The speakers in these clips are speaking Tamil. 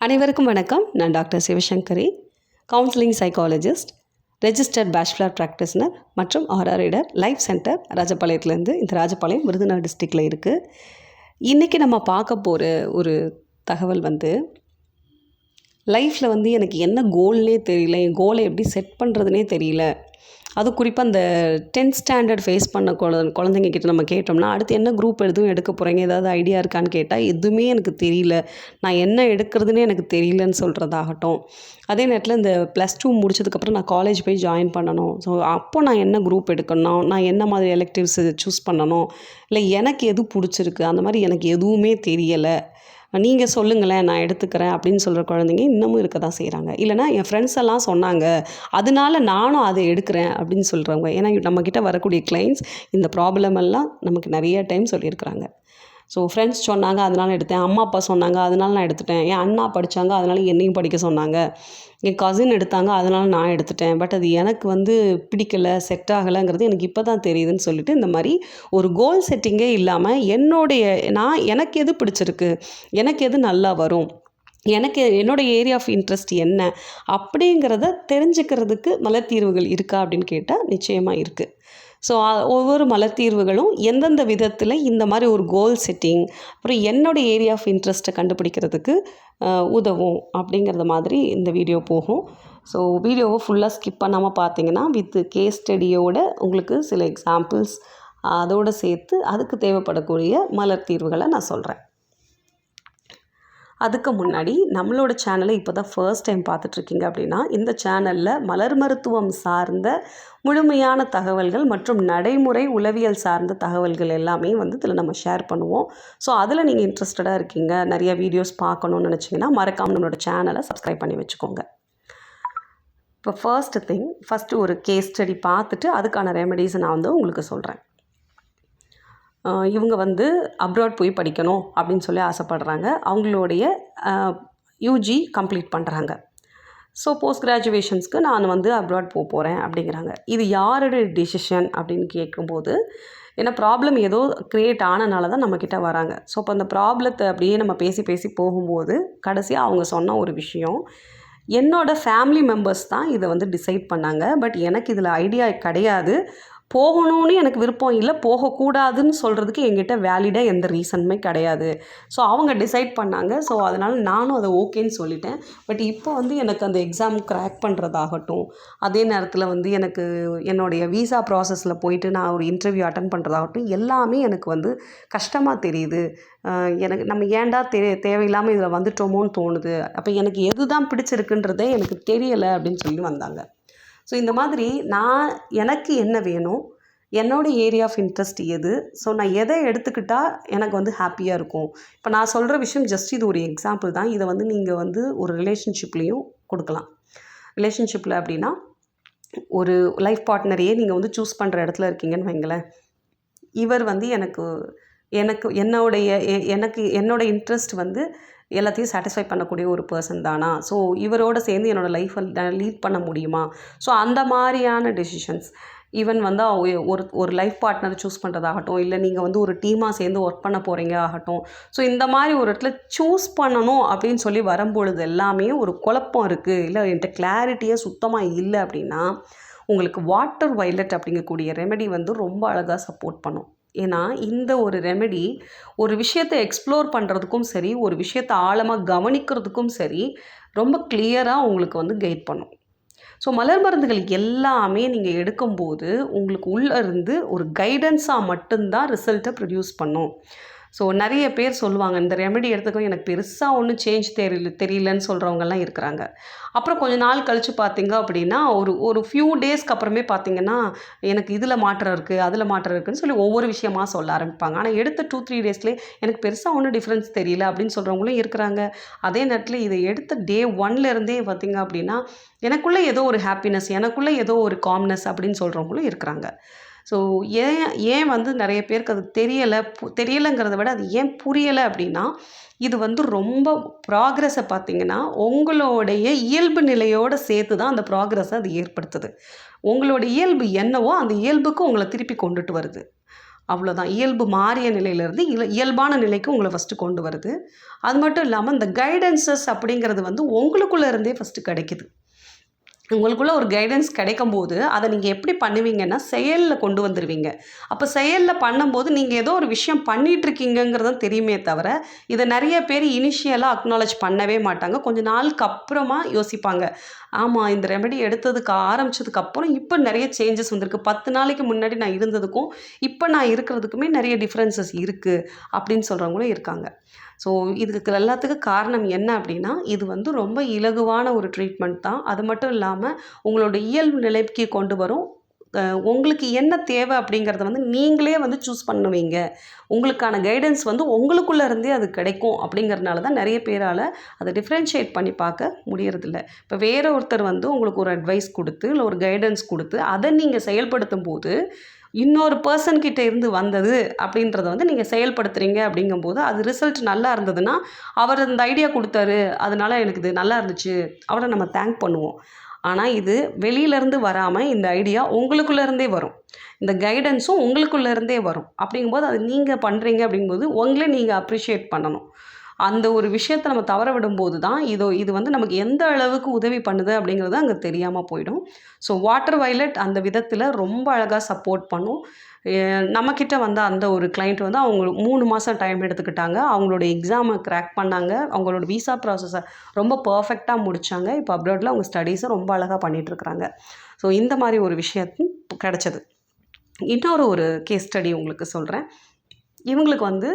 அனைவருக்கும் வணக்கம். நான் doctor Sivasankari counselling psychologist registered bachelor practitioner மற்றும் ஆர்ஆரிடர் லைஃப் சென்டர் ராஜபாளையத்துலேருந்து இந்த ராஜபாளையம் விருதுநகர் டிஸ்ட்ரிக்டில் இருக்குது இன்றைக்கி நம்ம பார்க்க போகிற ஒரு தகவல் வந்து லைஃப்பில் வந்து எனக்கு என்ன கோல்னே தெரியல. என் கோலை எப்படி செட் பண்ணுறதுனே தெரியல. அது குறிப்பாக அந்த டென்த் ஸ்டாண்டர்ட் ஃபேஸ் பண்ண குழ குழந்தைங்க கிட்ட நம்ம கேட்டோம்னா அடுத்து என்ன குரூப் எதுவும் எடுக்க போகிறீங்க ஏதாவது ஐடியா இருக்கான்னு கேட்டால் எதுவுமே எனக்கு தெரியல. நான் என்ன எடுக்கிறதுனே எனக்கு தெரியலன்னு சொல்கிறதாகட்டும் அதே நேரத்தில் இந்த ப்ளஸ் டூ முடிச்சதுக்கப்புறம் நான் காலேஜ் போய் ஜாயின் பண்ணணும். ஸோ அப்போ நான் என்ன குரூப் எடுக்கணும்? நான் என்ன மாதிரி எலெக்டிவ்ஸ் சூஸ் பண்ணணும்? இல்லை எனக்கு எது பிடிச்சிருக்கு? அந்த மாதிரி எனக்கு எதுவுமே தெரியலை. நீங்கள் சொல்லுங்களேன் நான் எடுத்துக்கிறேன் அப்படின்னு சொல்கிற குழந்தைங்க இன்னமும் இருக்க தான் செய்கிறாங்க இல்லைனா என் ஃப்ரெண்ட்ஸ் எல்லாம் சொன்னாங்க அதனால நானும் அதை எடுக்கிறேன் அப்படின்னு சொல்கிறவங்க ஏன்னா நம்மக்கிட்ட வரக்கூடிய கிளைண்ட்ஸ் இந்த ப்ராப்ளம் எல்லாம் நமக்கு நிறைய டைம் சொல்லியிருக்கிறாங்க. ஸோ ஃப்ரெண்ட்ஸ் சொன்னாங்க அதனால எடுத்தேன். அம்மா அப்பா சொன்னாங்க அதனால நான் எடுத்துட்டேன். என் அண்ணா படித்தாங்க அதனால என்னையும் படிக்க சொன்னாங்க. என் கசின் எடுத்தாங்க அதனால நான் எடுத்துட்டேன். பட் அது எனக்கு வந்து பிடிக்கலை செட் ஆகலைங்கிறது எனக்கு இப்போ தான் தெரியுதுன்னு சொல்லிட்டு இந்த மாதிரி ஒரு கோல் செட்டிங்கே இல்லாமல் என்னுடைய நான் எனக்கு எது பிடிச்சிருக்கு எனக்கு எது நல்லா வரும் எனக்கு என்னோடய ஏரியா ஆஃப் இன்ட்ரெஸ்ட் என்ன அப்படிங்கிறத தெரிஞ்சுக்கிறதுக்கு மலத்தீர்வுகள் இருக்கா அப்படின்னு கேட்டால் நிச்சயமாக இருக்குது ஸோ ஒவ்வொரு மலத்தீர்வுகளும் எந்தெந்த விதத்தில் இந்த மாதிரி ஒரு கோல் செட்டிங் அப்புறம் என்னோடய ஏரியா ஆஃப் இன்ட்ரெஸ்ட்டை கண்டுபிடிக்கிறதுக்கு உதவும் அப்படிங்கிறத மாதிரி இந்த வீடியோ போகும். ஸோ வீடியோவை ஃபுல்லாக ஸ்கிப் பண்ணாமல் பார்த்தீங்கன்னா வித் கேஸ் ஸ்டடியோட உங்களுக்கு சில எக்ஸாம்பிள்ஸ் அதோடு சேர்த்து அதுக்கு தேவைப்படக்கூடிய மலர் தீர்வுகளை நான் சொல்கிறேன் அதுக்கு முன்னாடி நம்மளோட சேனலை இப்போ தான் ஃபர்ஸ்ட் டைம் பார்த்துட்ருக்கீங்க அப்படின்னா இந்த சேனலில் மலர் மருத்துவம் சார்ந்த முழுமையான தகவல்கள் மற்றும் நடைமுறை உளவியல் சார்ந்த தகவல்கள் எல்லாமே வந்து இதில் நம்ம ஷேர் பண்ணுவோம். ஸோ அதில் நீங்கள் இன்ட்ரெஸ்டடாக இருக்கீங்க நிறைய வீடியோஸ் பார்க்கணுன்னு நினச்சிங்கன்னா மறக்காமல் நம்மளோட சேனலை சப்ஸ்கிரைப் பண்ணி வச்சுக்கோங்க. இப்போ ஃபர்ஸ்ட் திங் ஃபஸ்ட்டு ஒரு கேஸ் ஸ்டடி பார்த்துட்டு அதுக்கான ரெமெடிஸை நான் வந்து உங்களுக்கு சொல்கிறேன் இவங்க வந்து அப்ராட் போய் படிக்கணும் அப்படின்னு சொல்லி ஆசைப்படுறாங்க. அவங்களுடைய யூஜி கம்ப்ளீட் பண்ணுறாங்க ஸோ போஸ்ட் கிராஜுவேஷன்ஸ்க்கு நான் வந்து அப்ராட் போக போகிறேன் அப்படிங்கிறாங்க. இது யாரோட டிசிஷன் அப்படின்னு கேட்கும்போது ஏன்னா ப்ராப்ளம் ஏதோ க்ரியேட் ஆனனால தான் நம்மக்கிட்ட வராங்க. ஸோ அப்போ அந்த ப்ராப்ளத்தை அப்படியே நம்ம பேசி பேசி போகும்போது கடைசியாக அவங்க சொன்ன ஒரு விஷயம் என்னோடய ஃபேமிலி மெம்பர்ஸ் தான் இதை வந்து டிசைட் பண்ணாங்க. பட் எனக்கு இதில் ஐடியா கிடையாது. போகணும்னு எனக்கு விருப்பம் இல்லை. போகக்கூடாதுன்னு சொல்கிறதுக்கு எங்கிட்ட வேலிடாக எந்த ரீசனுமே கிடையாது. ஸோ அவங்க டிசைட் பண்ணாங்க. ஸோ அதனால் நானும் அதை ஓகேன்னு சொல்லிட்டேன். பட் இப்போ வந்து எனக்கு அந்த எக்ஸாம் க்ராக் பண்ணுறதாகட்டும் அதே நேரத்தில் வந்து எனக்கு என்னுடைய விசா ப்ராசஸில் போயிட்டு நான் ஒரு இன்டர்வியூ அட்டன் பண்ணுறதாகட்டும் எல்லாமே எனக்கு வந்து கஷ்டமாக தெரியுது. எனக்கு நம்ம ஏன்டா தே தேவையில்லாமல் இதில் வந்துட்டோமோன்னு தோணுது. அப்போ எனக்கு எது தான் பிடிச்சிருக்குன்றதே எனக்கு தெரியலை அப்படின்னு சொல்லி வந்தாங்க. ஸோ இந்த மாதிரி நான் எனக்கு என்ன வேணும்? என்னோடய ஏரியா ஆஃப் இன்ட்ரெஸ்ட் எது? ஸோ நான் எதை எடுத்துக்கிட்டால் எனக்கு வந்து ஹாப்பியாக இருக்கும்? இப்போ நான் சொல்கிற விஷயம் ஜஸ்ட் இது ஒரு எக்ஸாம்பிள் தான். இதை வந்து நீங்கள் வந்து ஒரு ரிலேஷன்ஷிப்லேயும் கொடுக்கலாம். ரிலேஷன்ஷிப்பில் அப்படின்னா ஒரு லைஃப் பார்ட்னரையே நீங்கள் வந்து சூஸ் பண்ணுற இடத்துல இருக்கீங்கன்னு வைங்களேன். இவர் வந்து எனக்கு எனக்கு என்னுடைய எனக்கு என்னோடய இன்ட்ரெஸ்ட் வந்து எல்லாத்தையும் சாட்டிஸ்ஃபை பண்ணக்கூடிய ஒரு பர்சன் தானா? ஸோ இவரோட சேர்ந்து என்னோடய லைஃப்பை லீட் பண்ண முடியுமா? ஸோ அந்த மாதிரியான டெசிஷன்ஸ் ஈவன் வந்து ஒரு ஒரு லைஃப் பார்ட்னர் சூஸ் பண்ணுறதாகட்டும் இல்லை நீங்கள் வந்து ஒரு டீமாக சேர்ந்து ஒர்க் பண்ண போகிறீங்க ஆகட்டும். ஸோ இந்த மாதிரி ஒரு இடத்துல சூஸ் பண்ணணும் அப்படின்னு சொல்லி வரும்பொழுது எல்லாமே ஒரு குழப்பம் இருக்குது இல்லை என்கிட்ட கிளாரிட்டியே சுத்தமாக இல்லை அப்படின்னா உங்களுக்கு வாட்டர் வைலட் அப்படிங்கக்கூடிய ரெமெடி வந்து ரொம்ப அழகாக சப்போர்ட் பண்ணும். ஏன்னா இந்த ஒரு ரெமெடி ஒரு விஷயத்தை எக்ஸ்ப்ளோர் பண்ணுறதுக்கும் சரி ஒரு விஷயத்தை ஆழமாக கவனிக்கிறதுக்கும் சரி ரொம்ப கிளியராக உங்களுக்கு வந்து கைட் பண்ணும். ஸோ மலர் மருந்துகள் எல்லாமே நீங்கள் எடுக்கும்போது உங்களுக்கு உள்ளே இருந்து ஒரு கைடன்ஸாக மட்டும்தான் ரிசல்ட்டை ப்ரொடியூஸ் பண்ணும். ஸோ நிறைய பேர் சொல்லுவாங்க இந்த ரெமெடி எடுத்துக்கும் எனக்கு பெருசாக ஒன்றும் சேஞ்ச் தெரியல தெரியலன்னு சொல்கிறவங்கெல்லாம் இருக்கிறாங்க. அப்புறம் கொஞ்ச நாள் கழித்து பார்த்தீங்க அப்படின்னா ஒரு ஒரு ஃபியூ டேஸ்க்கு அப்புறமே பார்த்தீங்கன்னா எனக்கு இதில் மாற்றம் இருக்குது அதில் மாற்றம் இருக்குதுன்னு சொல்லி ஒவ்வொரு விஷயமா சொல்ல ஆரம்பிப்பாங்க. ஆனால் எடுத்த டூ த்ரீ டேஸ்லேயே எனக்கு பெருசாக ஒன்றும் டிஃப்ரென்ஸ் தெரியல அப்படின்னு சொல்கிறவங்களும் இருக்கிறாங்க. அதே நேரத்தில் இதை எடுத்த டே ஒன்லேருந்தே பார்த்தீங்க அப்படின்னா எனக்குள்ளே ஏதோ ஒரு ஹாப்பினஸ் எனக்குள்ளே ஏதோ ஒரு காம்னஸ் அப்படின்னு சொல்கிறவங்களும் இருக்கிறாங்க. ஸோ ஏன் ஏன் வந்து நிறைய பேருக்கு அது தெரியலை? தெரியலைங்கிறத விட அது ஏன் புரியலை அப்படின்னா இது வந்து ரொம்ப ப்ராக்ரஸை பார்த்திங்கன்னா உங்களுடைய இயல்பு நிலையோடு சேர்த்து தான் அந்த ப்ராக்ரஸை அது ஏற்படுத்துது. உங்களோட இயல்பு என்னவோ அந்த இயல்புக்கு உங்களை திருப்பி கொண்டுட்டு வருது. அவ்வளோதான் இயல்பு மாறிய நிலையிலேருந்து இயல்பான நிலைக்கு உங்களை ஃபஸ்ட்டு கொண்டு வருது. அது மட்டும் இல்லாமல் இந்த கைடன்சஸ் அப்படிங்கிறது வந்து உங்களுக்குள்ளே இருந்தே ஃபஸ்ட்டு கிடைக்குது. உங்களுக்குள்ளே ஒரு கைடன்ஸ் கிடைக்கும் போது அதை நீங்கள் எப்படி பண்ணுவீங்கன்னா செயலில் கொண்டு வந்துடுவீங்க அப்போ செயலில் பண்ணும்போது நீங்கள் ஏதோ ஒரு விஷயம் பண்ணிகிட்ருக்கீங்கிறது தெரியுமே தவிர இதை நிறைய பேர் இனிஷியலாக அக்னாலேஜ் பண்ணவே மாட்டாங்க. கொஞ்ச நாளுக்கு அப்புறமா யோசிப்பாங்க. ஆமாம் இந்த ரெமெடி எடுத்ததுக்கு ஆரம்பிச்சதுக்கு அப்புறம் இப்போ நிறைய சேஞ்சஸ் வந்திருக்கு. பத்து நாளைக்கு முன்னாடி நான் இருந்ததுக்கும் இப்போ நான் இருக்கிறதுக்குமே நிறைய டிஃப்ரென்சஸ் இருக்குது அப்படின்னு சொல்கிறவங்களும் இருக்காங்க. ஸோ இதுக்கு எல்லாத்துக்கும் காரணம் என்ன அப்படின்னா இது வந்து ரொம்ப இலகுவான ஒரு ட்ரீட்மெண்ட் தான். அது மட்டும் இல்லாமல் உங்களோட இயல்பு நிலைக்கு கொண்டு வரும். உங்களுக்கு என்ன தேவை அப்படிங்கிறத வந்து நீங்களே வந்து சூஸ் பண்ணுவீங்க. உங்களுக்கான கைடன்ஸ் வந்து உங்களுக்குள்ளே இருந்தே அது கிடைக்கும் அப்படிங்கிறதுனால தான் நிறைய பேரால் அதை டிஃப்ரென்ஷியேட் பண்ணி பார்க்க முடியறதில்ல. இப்போ வேற ஒருத்தர் வந்து உங்களுக்கு ஒரு அட்வைஸ் கொடுத்து இல்லை ஒரு கைடன்ஸ் கொடுத்து அதை நீங்கள் செயல்படுத்தும் போது இன்னொரு பர்சன்கிட்ட இருந்து வந்தது அப்படின்றத வந்து நீங்கள் செயல்படுத்துறீங்க அப்படிங்கும்போது அது ரிசல்ட் நல்லா இருந்ததுன்னா அவர் அந்த ஐடியா கொடுத்தாரு. அதனால எனக்கு இது நல்லா இருந்துச்சு. அவரை நம்ம தேங்க் பண்ணுவோம். ஆனால் இது வெளியிலேருந்து வராமல் இந்த ஐடியா உங்களுக்குள்ளேருந்தே வரும். இந்த கைடன்ஸும் உங்களுக்குள்ளேருந்தே வரும். அப்படிங்கும்போது அது நீங்கள் பண்ணுறீங்க அப்படிங்கும்போது உங்களே நீங்கள் அப்ரிஷியேட் பண்ணணும். அந்த ஒரு விஷயத்தை நம்ம தவற விடும்போது தான் இதோ இது வந்து நமக்கு எந்த அளவுக்கு உதவி பண்ணுது அப்படிங்கிறது அங்கே தெரியாமல் போயிடும். ஸோ வாட்டர் வயலட் அந்த விதத்தில் ரொம்ப அழகாக சப்போர்ட் பண்ணும். நம்மக்கிட்ட வந்த அந்த ஒரு கிளைண்ட் வந்து அவங்க மூணு மாதம் டைம் எடுத்துக்கிட்டாங்க. அவங்களோட எக்ஸாமை கிராக் பண்ணாங்க. அவங்களோட விசா ப்ராசஸை ரொம்ப பர்ஃபெக்டாக முடித்தாங்க இப்போ அப்ராடில் அவங்க ஸ்டடீஸை ரொம்ப அழகாக பண்ணிகிட்ருக்குறாங்க ஸோ இந்த மாதிரி ஒரு விஷயம் கிடச்சது. இன்னொரு ஒரு கேஸ் ஸ்டடி உங்களுக்கு சொல்கிறேன் இவங்களுக்கு வந்து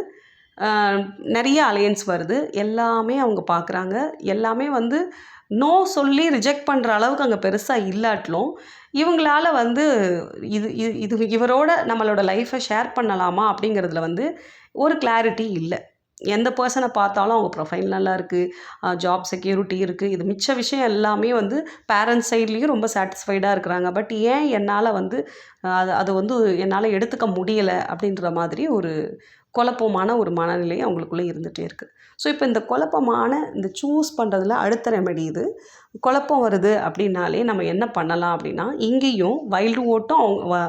நிறைய அலையன்ஸ் வருது. எல்லாமே அவங்க பார்க்குறாங்க. எல்லாமே வந்து நோ சொல்லி ரிஜெக்ட் பண்ணுற அளவுக்கு அங்கே பெருசாக இல்லாட்டிலும் இவங்களால வந்து இது இது இது இவரோட நம்மளோட லைஃப்பை ஷேர் பண்ணலாமா அப்படிங்கிறதுல வந்து ஒரு கிளாரிட்டி இல்லை. எந்த பர்சனை பார்த்தாலும் அவங்க ப்ரொஃபைல் நல்லா இருக்குது ஜாப் செக்யூரிட்டி இருக்குது இது மிச்ச விஷயம் எல்லாமே வந்து பேரண்ட்ஸ் சைட்லேயும் ரொம்ப சாட்டிஸ்ஃபைடாக இருக்கிறாங்க. பட் ஏன் என்னால் வந்து அது அது வந்து என்னால் எடுத்துக்க முடியலை அப்படின்ற மாதிரி ஒரு குழப்பமான ஒரு மனநிலை அவங்களுக்குள்ளே இருந்துகிட்டே இருக்குது ஸோ இப்போ இந்த குழப்பமான இந்த சூஸ் பண்ணுறதுல அடுத்த ரெமெடி இது. குழப்பம் வருது அப்படின்னாலே நம்ம என்ன பண்ணலாம் அப்படின்னா இங்கேயும் வைல்டு ஓட்டும் அவங்க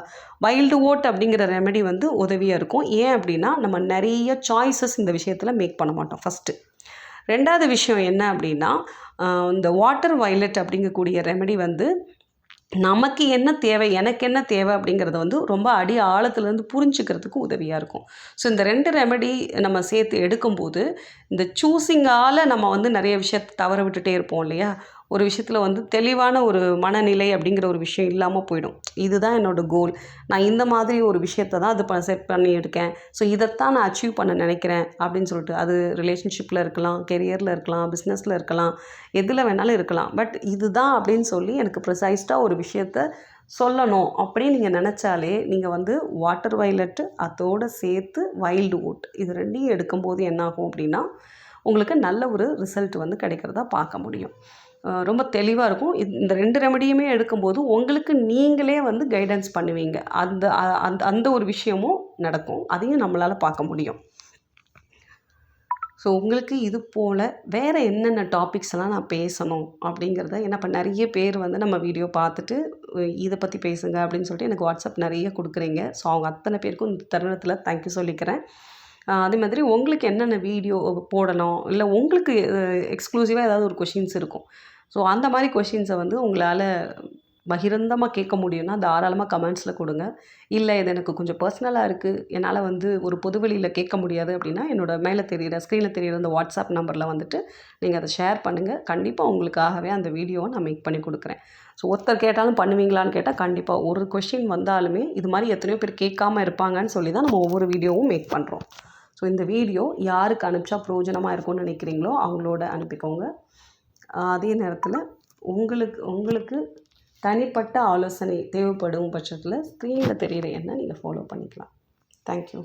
வைல்டு ஓட் அப்படிங்கிற ரெமெடி வந்து உதவியாக இருக்கும். ஏன் அப்படின்னா நம்ம நிறைய சாய்ஸஸ் இந்த விஷயத்தில் மேக் பண்ண மாட்டோம் ஃபஸ்ட்டு ரெண்டாவது விஷயம் என்ன அப்படின்னா இந்த வாட்டர் வைலட் அப்படிங்கக்கூடிய ரெமெடி வந்து நமக்கு என்ன தேவை எனக்கு என்ன தேவை அப்படிங்கிறத வந்து ரொம்ப அடி ஆழத்துலேருந்து புரிஞ்சுக்கிறதுக்கு உதவியாக இருக்கும். ஸோ இந்த ரெண்டு ரெமெடி நம்ம சேர்த்து எடுக்கும்போது இந்த சூஸிங்கால் நம்ம வந்து நிறைய விஷயத்தை தவற விட்டுட்டே இருப்போம் இல்லையா? ஒரு விஷயத்தில் வந்து தெளிவான ஒரு மனநிலை அப்படிங்கிற ஒரு விஷயம் இல்லாமல் போயிடும். இதுதான் என்னோடய கோல் நான் இந்த மாதிரி ஒரு விஷயத்தை தான் அது செட் பண்ணியிருக்கேன். ஸோ இதைத்தான் நான் அச்சீவ் பண்ண நினைக்கிறேன் அப்படின்னு சொல்லிட்டு அது ரிலேஷன்ஷிப்பில் இருக்கலாம் கெரியரில் இருக்கலாம் பிஸ்னஸில் இருக்கலாம் எதில் வேணாலும் இருக்கலாம். பட் இதுதான் அப்படின்னு சொல்லி எனக்கு ப்ரிசைஸ்டாக ஒரு விஷயத்த சொல்லணும் அப்படின்னு நீங்கள் நினச்சாலே நீங்கள் வந்து வாட்டர் வயலட்டு அதோடு சேர்த்து வைல்டு wood இது ரெண்டையும் எடுக்கும்போது என்னாகும் அப்படின்னா உங்களுக்கு நல்ல ஒரு ரிசல்ட் வந்து கிடைக்கிறதா பார்க்க முடியும். ரொம்ப தெளிவாக இருக்கும். இது- இந்த ரெண்டு ரெமடியுமே எடுக்கும்போது உங்களுக்கு நீங்களே வந்து கைடன்ஸ் பண்ணுவீங்க. அந்த அந்த அந்த ஒரு விஷயமும் நடக்கும். அதையும் நம்மளால் பார்க்க முடியும். ஸோ உங்களுக்கு இது போல் வேறு என்னென்ன டாபிக்ஸ் எல்லாம் நான் பேசணும் அப்படிங்கிறத ஏன்னா இப்போ நிறைய பேர் வந்து நம்ம வீடியோ பார்த்துட்டு இதை பற்றி பேசுங்க அப்படின்னு சொல்லிட்டு எனக்கு வாட்ஸ்அப் நிறைய கொடுக்குறீங்க. ஸோ அவங்க அத்தனை பேருக்கும் இந்த தருணத்தில் தேங்க்யூ சொல்லிக்கிறேன். அதே மாதிரி உங்களுக்கு என்னென்ன வீடியோ போடணும்? இல்லை உங்களுக்கு எக்ஸ்க்ளூசிவாக ஏதாவது ஒரு கொஷின்ஸ் இருக்கும். ஸோ அந்த மாதிரி கொஷின்ஸை வந்து உங்களால் பகிரந்தமாக கேட்க முடியும்னா தாராளமாக கமெண்ட்ஸில் கொடுங்க. இல்லை இது எனக்கு கொஞ்சம் பர்சனலாக இருக்குது என்னால் வந்து ஒரு பொதுவெளியில் கேட்க முடியாது அப்படின்னா என்னோடய மேலே தெரியிற ஸ்க்ரீனில் தெரியிற அந்த வாட்ஸ்அப் நம்பரில் வந்துட்டு நீங்கள் அதை ஷேர் பண்ணுங்கள் கண்டிப்பாக உங்களுக்காகவே அந்த வீடியோவை நான் மேக் பண்ணி கொடுக்குறேன். ஸோ ஒருத்தர் கேட்டாலும் பண்ணுவீங்களான்னு கேட்டால் கண்டிப்பாக ஒரு கொஷின் வந்தாலுமே இது மாதிரி எத்தனையோ பேர் கேட்காம இருப்பாங்கன்னு சொல்லி தான் நம்ம ஒவ்வொரு வீடியோவும் மேக் பண்ணுறோம் ஸோ இந்த வீடியோ யாருக்கு அனுப்பிச்சா பிரயோஜனமாக இருக்கும்னு நினைக்கிறீங்களோ அவங்களோட அனுப்பிக்கோங்க. அதே நேரத்தில் உங்களுக்கு உங்களுக்கு தனிப்பட்ட ஆலோசனை தேவைப்படும் பட்சத்தில் ஸ்க்ரீனில் தெரிகிற எண்ணை நீங்கள் ஃபாலோ பண்ணிக்கலாம். தேங்க்யூ